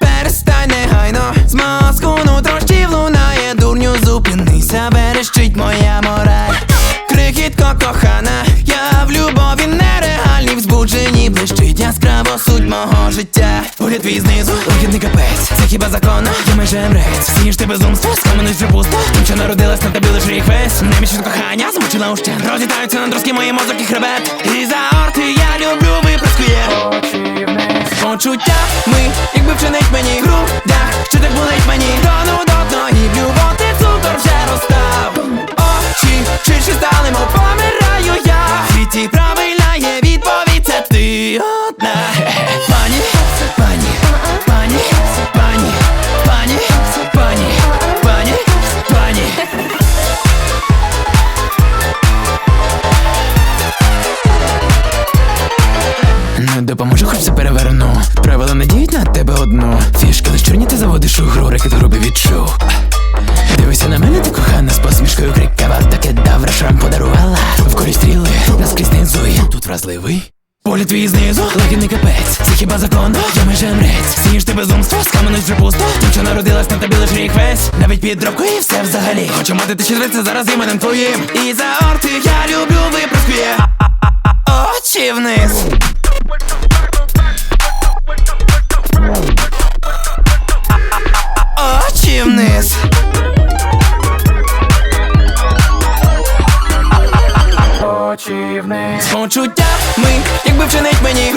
Перестань негайно. З мозку нутрощів лунає дурню, зупинися, верещить мого життя. Погляд твій знизу, вихідний капець, це хіба законно? Я майже мрець, всі ж ти безумство, скоманусь вже пусто. Тим, що народилась на тобі лиш рік весь. Неміч від кохання, змучила ущен. Розлітаються на друзки мої мозок і хребет. І за орти я люблю виплескує. Почуття ми, якби вчинить мені грудях, що так болить мені Не допоможе, хоч все переверну. Правила не діють на тебе одну. Фішка лиш чорні ти заводиш у гру, рекет грубі відчув. Дивися на мене, ти кохана, з посмішкою крикава Таке давра шрам подарувала. В корі стріли, наскрізь низує Тут вразливий Погляд твій знизу, лагідний капець Це хіба законно? Я майже мрець Сієш ти безумство, скаменусь вже пусто. Що народилась на тобі лиш рік весь. Навіть під дробкою і все взагалі. Хочу мати ти четверть, зараз іменем твоїм. І за орти я люблю вниз. Очі вниз З почуття ми, якби вчинить мені